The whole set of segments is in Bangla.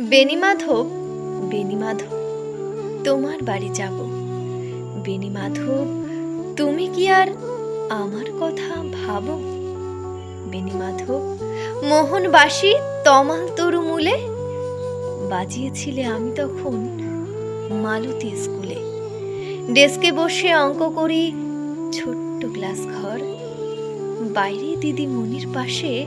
বেনিমাধব বেনিমাধব তোমার বাড়ি যাব। বেনিমাধব তুমি কি আর আমার কথা ভাবো? বেনিমাধব মোহনবাসী তমাল তরু মূলে বাজিয়েছিলে আমি তখন মালতী স্কুলে। ডেস্কে বসে অঙ্ক করি ছোট্ট গ্লাস ঘর বাইরে দিদিমণির পাশে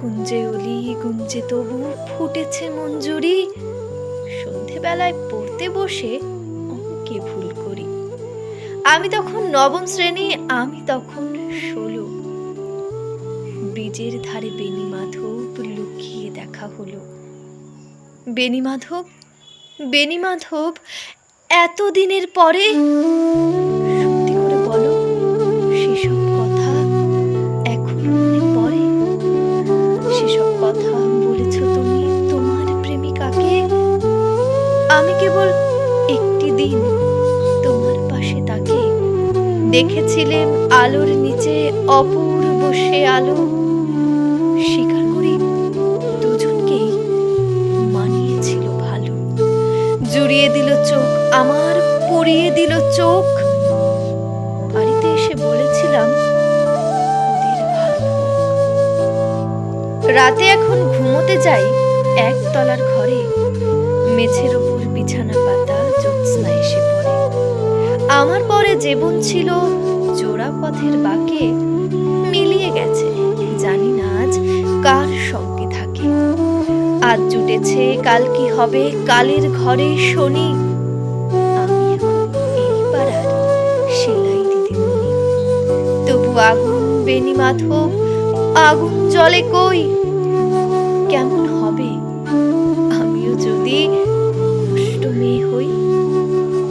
কুঞ্জে অলি গুঞ্জে তবু ফুটেছে মঞ্জুরি। সন্ধেবেলায় পড়তে বসে অঙ্কে ভুল করি। আমি তখন নবম শ্রেণি, আমি তখন ষোলো। ব্রিজের ধারে বেনিমাধব লুকিয়ে দেখা হলো। বেনিমাধব বেনিমাধব এতদিনের পরে আমি কেবল একটি দিন তোমার পাশে তাকে দেখেছিলেন আলোর নিচে অপূর্ব সে আলো। স্বীকার করি দুজনকেই মানিয়েছিল ভালো। জুড়িয়ে দিল চোখ, আমার পরিয়ে দিল চোখ। বাড়িতে এসে বলেছিলাম রাতে এখন ঘুমোতে যাই একতলার ঘরে, মেঝের ওপর বিছানা পাতা জ্যোৎস্না এসে পড়ে। আমার পরে জীবন ছিল জোড়া পথের বাঁকে মিলিয়ে গেছে। জানি না আজ কার সঙ্গে থাকে। আজ জুটেছে কাল কি হবে, কালের ঘরে শনি। পাড়ার সেলাই দিদিমণি তবু আগুন বেনি মাধব, আগুন জলে কই? কেমন হবে